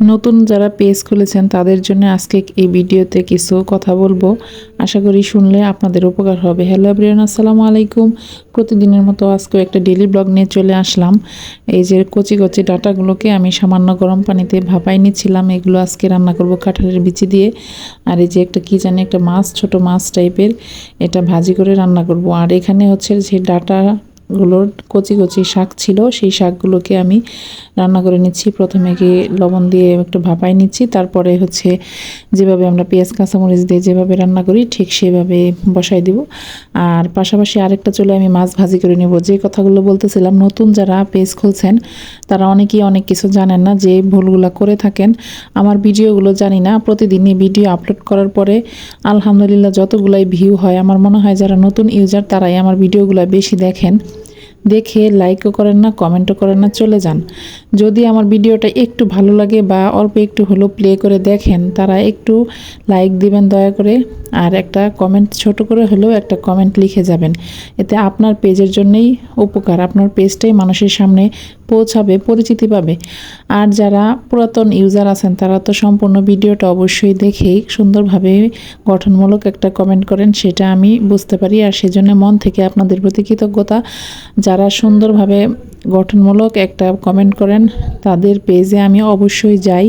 নতুন যারা পেজ খুলেছেন, তাদের জন্য আজকে এই ভিডিওতে কিছু কথা বলব। আশা করি শুনলে আপনাদের উপকার হবে। হ্যালো এভরিওয়ান, আসসালামু আলাইকুম। প্রতিদিনের মতো আজকেও একটা ডেলি ব্লগ নিয়ে চলে আসলাম। এই যে কচি কচি ডাটাগুলোকে আমি সামান্য গরম পানিতে ভাপাই নিচ্ছিলাম। এগুলো আজকে রান্না করব কাঁঠালের বিচি দিয়ে। আর এই যে একটা কী জানি একটা মাছ, ছোট মাছ টাইপের এটা ভাজি করে রান্না করব। আর এখানে হচ্ছে যে ডাটা গুলোর কচি কচি শাক ছিল, সেই শাকগুলোকে আমি রান্না করে নিচ্ছি। প্রথমে কি লবণ দিয়ে একটু ভাপাই নিচ্ছি, তারপরে হচ্ছে যেভাবে আমরা পেঁয়াজ, কাঁচামরিচ দিয়ে যেভাবে রান্না করি, ঠিক সেভাবে বসাই দিব। আর পাশাপাশি আরেকটা চলে আমি মাছ ভাজি করে নেব। যে কথাগুলো বলতেছিলাম, নতুন যারা পেজ খুলছেন, তারা অনেকেই অনেক কিছু জানেন না, যে ভুলগুলো করে থাকেন। আমার ভিডিওগুলো জানি না, প্রতিদিনই ভিডিও আপলোড করার পরে আলহামদুলিল্লাহ যতগুলাই ভিউ হয়, আমার মনে হয় যারা নতুন ইউজার, তারাই আমার ভিডিওগুলো বেশি দেখেন। দেখে লাইকও করেন না কমেন্টও করেন না, চলে যান। যদি আমার ভিডিওটা একটু ভালো লাগে বা অল্প একটু হলেও প্লে করে দেখেন, তারা একটু লাইক দিবেন দয়া করে। আর একটা কমেন্ট ছোট করে হলেও একটা কমেন্ট লিখে যাবেন। এতে আপনার পেজের জন্যই উপকার, আপনার পেজটাই মানুষের সামনে পৌঁছাবে, পরিচিতি পাবে। আর যারা পুরাতন ইউজার আছেন, তারা তো সম্পূর্ণ ভিডিওটা অবশ্যই দেখেই সুন্দরভাবে গঠনমূলক একটা কমেন্ট করেন, সেটা আমি বুঝতে পারি। আর সেজন্য মন থেকে আপনাদের প্রতি কৃতজ্ঞতা। যারা সুন্দরভাবে গঠনমূলক একটা কমেন্ট করেন, তাদের পেজে আমি অবশ্যই যাই।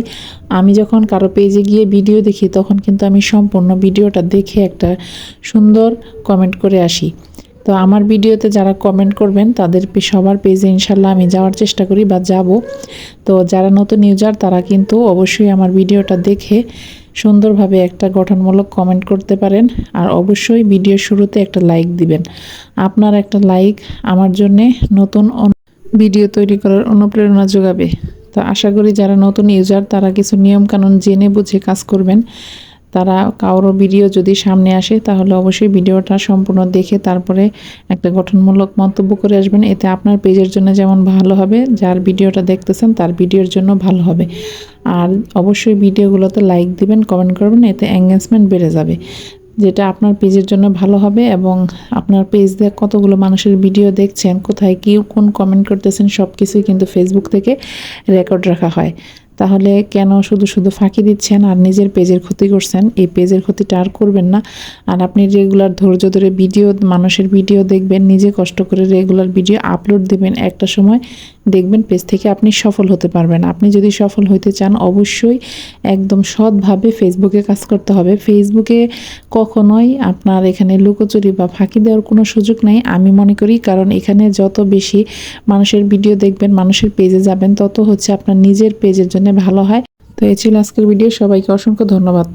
আমি যখন কারও পেজে গিয়ে ভিডিও দেখি, তখন কিন্তু আমি সম্পূর্ণ ভিডিওটা দেখে একটা সুন্দর কমেন্ট করে আসি। তো আমার ভিডিওতে যারা কমেন্ট করবেন, তাদের সবার পেজে ইনশাল্লাহ আমি যাওয়ার চেষ্টা করি বা যাব। তো যারা নতুন ইউজার তারা কিন্তু অবশ্যই আমার ভিডিওটা দেখে সুন্দরভাবে একটা গঠনমূলক কমেন্ট করতে পারেন আর অবশ্যই ভিডিও শুরুতে একটা লাইক দিবেন। আপনার একটা লাইক আমার জন্যে নতুন ভিডিও তৈরি করার অনুপ্রেরণা যোগাবে। তো আশা করি যারা নতুন ইউজার তারা কিছু নিয়মকানুন জেনে বুঝে কাজ করবেন। তারা কারও ভিডিও যদি সামনে আসে, তাহলে অবশ্যই ভিডিওটা সম্পূর্ণ দেখে তারপরে একটা গঠনমূলক মন্তব্য করে আসবেন। এতে আপনার পেজের জন্য যেমন ভালো হবে, যার ভিডিওটা দেখতেছেন তার ভিডিওর জন্য ভালো হবে। আর অবশ্যই ভিডিওগুলোতে লাইক দিবেন, কমেন্ট করবেন, এতে এঙ্গেজমেন্ট বেড়ে যাবে। যেটা আপনার পেজের জন্য ভালো হবে এবং আপনার পেজ দিয়ে কতগুলো মানুষের ভিডিও দেখছেন, কোথায় কি, কোন কমেন্ট করতেছেন সব কিছুই কিন্তু ফেসবুক থেকে রেকর্ড রাখা হয়। তাহলে কেন শুধু শুধু ফাঁকি দিচ্ছেন আর নিজের পেজের ক্ষতি করছেন? এই পেজের ক্ষতিটা আর করবেন না। আর আপনি রেগুলার ধৈর্য ধরে ভিডিও, মানুষের ভিডিও দেখবেন, নিজে কষ্ট করে রেগুলার ভিডিও আপলোড দেবেন। একটা সময় দেখবেন পেজ থেকে আপনি সফল হতে পারবেন। আপনি যদি সফল হতে চান, অবশ্যই একদম সৎভাবে ফেসবুকে কাজ করতে হবে। ফেসবুকে কখনোই আপনার এখানে লুকোচুরি বা ফাঁকি দেওয়ার কোনো সুযোগ নেই, আমি মনে করি। কারণ এখানে যত বেশি মানুষের ভিডিও দেখবেন, মানুষের পেজে যাবেন, তত হচ্ছে আপনার নিজের পেজের জন্য ভালো হয়। তো এই ছিল আজকের ভিডিও সবাইকে অসংখ্য ধন্যবাদ।